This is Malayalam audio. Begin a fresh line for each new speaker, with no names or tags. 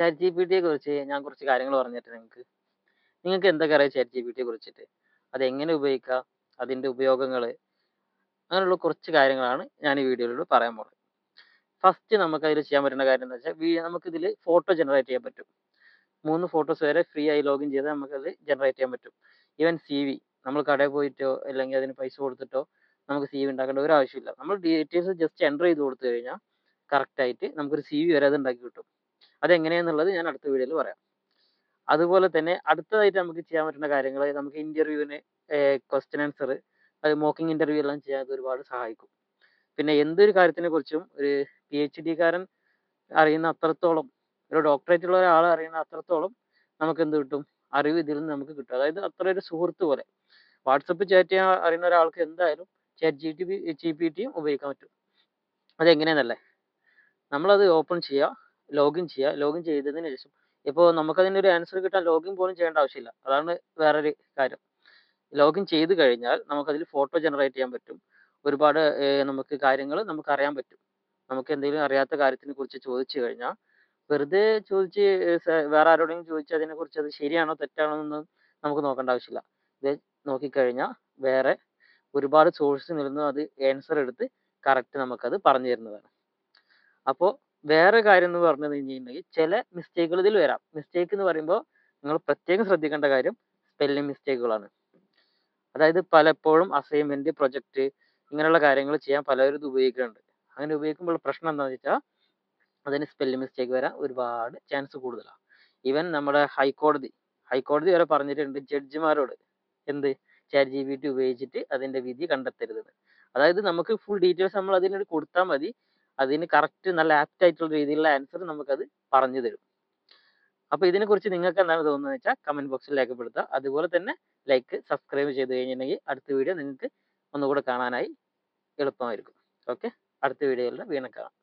ചാറ്റ് ജി പി ടിയെ കുറിച്ച് ഞാൻ കുറച്ച് കാര്യങ്ങൾ പറഞ്ഞിട്ട് നിങ്ങൾക്ക് നിങ്ങൾക്ക് എന്തൊക്കെ അറിയാം ചാറ്റ് ജി പി ടിയെ കുറിച്ചിട്ട്? അത് എങ്ങനെ ഉപയോഗിക്കാം? അതിന്റെ ഉപയോഗങ്ങൾ അങ്ങനെയുള്ള കുറച്ച് കാര്യങ്ങളാണ് ഞാൻ ഈ വീഡിയോയിലൂടെ പറയാൻ പോകുന്നത് ഫസ്റ്റ് നമുക്ക് അതിൽ ചെയ്യാൻ പറ്റുന്ന കാര്യം എന്ന് വെച്ചാൽ നമുക്ക് ഇതിൽ ഫോട്ടോ ജനറേറ്റ് ചെയ്യാൻ പറ്റും. മൂന്ന് ഫോട്ടോസ് വരെ ഫ്രീ ആയി ലോഗിൻ ചെയ്താൽ നമുക്കത് ജനറേറ്റ് ചെയ്യാൻ പറ്റും. ഈവൻ സി വി നമ്മൾ കടയിൽ പോയിട്ടോ അല്ലെങ്കിൽ അതിന് പൈസ കൊടുത്തിട്ടോ നമുക്ക് സി വി ഉണ്ടാക്കേണ്ട ഒരു ആവശ്യമില്ല. നമ്മൾ ഡീറ്റെയിൽസ് ജസ്റ്റ് എന്റർ ചെയ്ത് കൊടുത്തു കഴിഞ്ഞാൽ കറക്റ്റായിട്ട് നമുക്കൊരു സി വി വരെ അത് ഉണ്ടാക്കി കിട്ടും. അതെങ്ങനെയാണെന്നുള്ളത് ഞാൻ അടുത്ത വീഡിയോയിൽ പറയാം. അതുപോലെ തന്നെ അടുത്തതായിട്ട് നമുക്ക് ചെയ്യാൻ പറ്റുന്ന കാര്യങ്ങൾ നമുക്ക് ഇന്റർവ്യൂവിന് ക്വസ്റ്റ്യൻ ആൻസർ അത് മോക്കിംഗ് ഇന്റർവ്യൂ എല്ലാം ചെയ്യാൻ ഒരുപാട് സഹായിക്കും. പിന്നെ എന്തൊരു കാര്യത്തിനെ കുറിച്ചും ഒരു പി എച്ച് ഡിക്കാരൻ അറിയുന്ന അത്രത്തോളം ഒരു ഡോക്ടറേറ്റ് ഉള്ള ഒരാൾ അറിയുന്ന അത്രത്തോളം നമുക്ക് എന്ത് കിട്ടും? അറിവ് ഇതിൽ നിന്ന് നമുക്ക് കിട്ടും. അതായത് അത്ര ഒരു സുഹൃത്ത് പോലെ. വാട്സപ്പ് ചാറ്റ് ചെയ്യാൻ അറിയുന്ന ഒരാൾക്ക് എന്തായാലും chat G T G P ടിയും ഉപയോഗിക്കാൻ പറ്റും. അതെങ്ങനെയാന്നല്ലേ? നമ്മളത് ഓപ്പൺ ചെയ്യുക ലോഗിൻ ചെയ്യുക ലോഗിൻ ചെയ്തതിന് ശേഷം ഇപ്പോൾ നമുക്കതിന്റെ ഒരു ആൻസർ കിട്ടാൻ ലോഗിൻ പോലും ചെയ്യേണ്ട ആവശ്യമില്ല. അതാണ് വേറൊരു കാര്യം. ലോഗിൻ ചെയ്ത് കഴിഞ്ഞാൽ നമുക്കതിൽ ഫോട്ടോ ജനറേറ്റ് ചെയ്യാൻ പറ്റും. ഒരുപാട് നമുക്ക് കാര്യങ്ങൾ നമുക്ക് അറിയാൻ പറ്റും. നമുക്ക് എന്തെങ്കിലും അറിയാത്ത കാര്യത്തിനെ കുറിച്ച് ചോദിച്ചു കഴിഞ്ഞാൽ വെറുതെ ചോദിച്ച് വേറെ ആരോടെങ്കിലും ചോദിച്ച് അതിനെക്കുറിച്ച് അത് ശരിയാണോ തെറ്റാണോ എന്ന് നമുക്ക് നോക്കേണ്ട ആവശ്യമില്ല. ഇത് നോക്കിക്കഴിഞ്ഞാൽ വേറെ ഒരുപാട് സോഴ്സിൽ നിന്ന് അത് ആൻസർ എടുത്ത് കറക്റ്റ് നമുക്കത് പറഞ്ഞു തരുന്നതാണ്. അപ്പോൾ വേറെ കാര്യം എന്ന് പറഞ്ഞു കഴിഞ്ഞിട്ടുണ്ടെങ്കിൽ ചില മിസ്റ്റേക്കുകൾ ഇതിൽ വരാം. മിസ്റ്റേക്ക് എന്ന് പറയുമ്പോൾ നിങ്ങൾ പ്രത്യേകം ശ്രദ്ധിക്കേണ്ട കാര്യം സ്പെല്ലിംഗ് മിസ്റ്റേക്കുകളാണ് അതായത് പലപ്പോഴും അസൈൻമെന്റ് പ്രൊജക്റ്റ് ഇങ്ങനെയുള്ള കാര്യങ്ങൾ ചെയ്യാൻ പലരും ഇത് ഉപയോഗിക്കുന്നുണ്ട് അങ്ങനെ ഉപയോഗിക്കുമ്പോൾ പ്രശ്നം എന്താണെന്ന് വെച്ചാൽ അതിന് സ്പെല്ലിംഗ് മിസ്റ്റേക്ക് വരാൻ ഒരുപാട് ചാൻസ് കൂടുതലാണ് ഈവൻ നമ്മുടെ ഹൈക്കോടതി ഹൈക്കോടതി വരെ പറഞ്ഞിട്ടുണ്ട് ജഡ്ജിമാരോട് എന്ത്? ചാറ്റ് ജി ബി ടി ഉപയോഗിച്ചിട്ട് അതിന്റെ വിധി കണ്ടെത്തരുതെന്ന്. അതായത് നമുക്ക് ഫുൾ ഡീറ്റെയിൽസ് നമ്മൾ അതിനോട് കൊടുത്താൽ മതി. അതിന് കറക്റ്റ് നല്ല ആപ്റ്റ് ആയിട്ടുള്ള രീതിയിലുള്ള ആൻസർ നമുക്കത് പറഞ്ഞു തരും. അപ്പോൾ ഇതിനെക്കുറിച്ച് നിങ്ങൾക്ക് എന്താണ് തോന്നുന്നത് വെച്ചാൽ കമന്റ് ബോക്സിൽ രേഖപ്പെടുത്തുക. അതുപോലെ തന്നെ ലൈക്ക് സബ്സ്ക്രൈബ് ചെയ്ത് കഴിഞ്ഞിട്ടുണ്ടെങ്കിൽ അടുത്ത വീഡിയോ നിങ്ങൾക്ക് ഒന്നുകൂടെ കാണാനായി എളുപ്പമായിരിക്കും. ഓക്കെ അടുത്ത വീഡിയോയിൽ വീണ്ടും കാണാം.